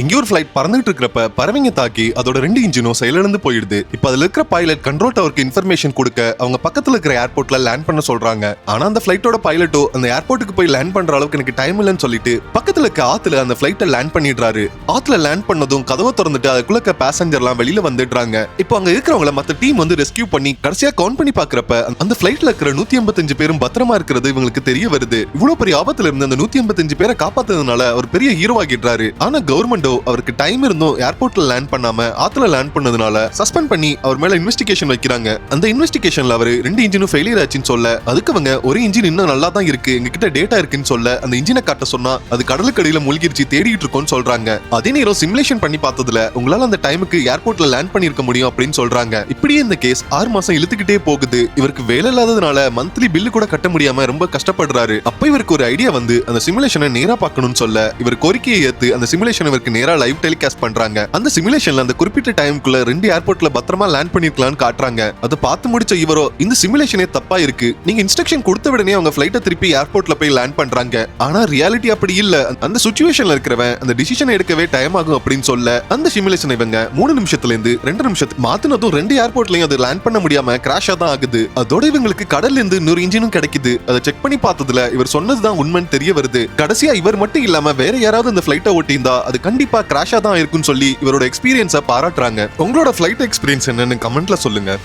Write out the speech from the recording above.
இங்க ஒரு ஃபிளைட் பறந்துட்டு இருக்கிறப்ப பறவைங்க தாக்கி அதோட ரெண்டு இன்ஜினும் செயலிழந்து போயிடுது. இப்ப அதுல இருக்கிற பைலட் கண்ட்ரோல் டவருக்கு இன்ஃபர்மேஷன் கொடுக்க அவங்க பக்கத்துல இருக்கிற ஏர்போர்ட்ல லேண்ட் பண்ண சொல்றாங்க. ஆனா அந்த ஃபிளைட்டோட பைலட்டோ அந்த ஏர்போர்ட்டுக்கு போய் லேண்ட் பண்ற அளவுக்கு எனக்கு டைம் இல்லைன்னு சொல்லிட்டு பக்கத்துல இருக்க ஆத்துல அந்த ஃபிளைட்டை லேண்ட் பண்ணிடுறாரு. ஆத்துல லேண்ட் பண்ணதும் கதவை திறந்துட்டு அதுக்குள்ள இருக்க பேசஞ்சர்லாம் வெளியில வந்துடுறாங்க. இப்போ அங்க இருக்கிறவங்கள மத்த டீம் வந்து ரெஸ்கியூ பண்ணி கடைசியா கவுண்ட் பண்ணி பாக்குறப்ப அந்த ஃபிளைட்ல இருக்கிற நூத்தி ஐம்பத்தஞ்சு பேரும் பத்திரமா இருக்கிறது இவங்களுக்கு தெரிய வருது. இவ்வளவு பெரிய ஆபத்துல இருந்து அந்த நூத்தி ஐம்பத்தஞ்சு பேரை காப்பாத்ததுனால அவர் பெரிய ஹீரோ ஆகிடுறாரு. ஆனா கவர்மெண்ட் அவருக்கு டைம் இருந்தும் ஏர்போர்ட்ல லேண்ட் பண்ணாம ஆத்துல லேண்ட் பண்ணதுனால சஸ்பெண்ட் பண்ணி அவர் மேல இன்வெஸ்டிகேஷன் வைக்கிறாங்க. அந்த இன்வெஸ்டிகேஷன்ல அவர் ரெண்டு இன்ஜினும் ஃபெயிலியர் ஆச்சுன்னு சொல்ல அதுக்கு அவங்க ஒரு இன்ஜின் இன்னும் நல்லா தான் இருக்கு எங்ககிட்ட டேட்டா இருக்குன்னு சொல்ல அந்த இன்ஜினை காட்ட சொன்னா அது கடலுக்கடியில மூழ்கிருச்சு தேடிட்டு இருக்கோம்னு சொல்றாங்க. அதே நேரம் சிமுலேஷன் பண்ணி பார்த்ததுல உங்களால அந்த டைமுக்கு ஏர்போர்ட்ல லேண்ட் பண்ணிருக்க முடியும் அப்படின்னு சொல்றாங்க. இப்படியே இந்த கேஸ் ஆறு மாசம் இழுத்துக்கிட்டே போகுது. இவருக்கு வேலை இல்லாததுனால மந்த்லி பில்லு கூட கட்ட முடியாம ரொம்ப கஷ்டப்படுறாரு. அப்ப இவருக்கு ஒரு ஐடியா வந்து அந்த சிமுலேஷனை நேரா பார்க்கணும்னு சொல்ல இவர் கோரிக்கையை ஏத்து அந்த சிமுலேஷன் இவருக்கு நேரா லைவ் டெலிகாஸ்ட் பண்றாங்க. அந்த சிமுலேஷன்ல அந்த குறிப்பிட்ட டைமுக்குள்ள ரெண்டு ஏர்போர்ட்ல பத்திரமா லேண்ட் பண்ணிருக்கலாம்னு காட்டுறாங்க. அதை பார்த்து முடிச்ச இவரோ இந்த சிமுலேஷனே தப்பா இருக்கு. நீங்க இன்ஸ்ட்ரக்ஷன் கொடுத்த உடனே அவங்க ஃபிளைட்டை திருப்பி ஏர்போர்ட்ல போய் லேண்ட் பண்றாங்க. ஆனா ரியாலிட்டி அப்படி இல்ல. அந்த சுச்சுவேஷன்ல இருக்கிறவன் அந்த டிசிஷன் எடுக்கவே டைம் ஆகும் அப்படின்னு சொல்ல அந்த சிமுலேஷன் இவங்க மூணு நிமிஷத்துல இருந்து ரெண்டு நிமிஷத்துக்கு மாத்தினதும் ரெண்டு ஏர்போர்ட்லயும் அது லேண்ட் பண்ண முடியாம கிராஷா தான் ஆகுது. அதோட இவங்களுக்கு கடல்ல இருந்து இன்னொரு இன்ஜினும் கிடைக்குது. அதை செக் பண்ணி பார்த்ததுல இவர் சொன்னதுதான் உண்மைன்னு தெரிய வருது. கடைசியா இவர் மட்டும் இல்லாம வேற யாராவது இந்த ஃபிளைட்டை ஓட்டியிருந்தா அது கண்டிப்பா கிராஷா தான் இருக்கும்னு சொல்லி இவரோட எக்ஸ்பீரியன்ஸை பாராட்டுறாங்க. உங்களோட ஃபிளைட் எக்ஸ்பீரியன்ஸ் என்னன்னு கமெண்ட்ல சொல்லுங்க.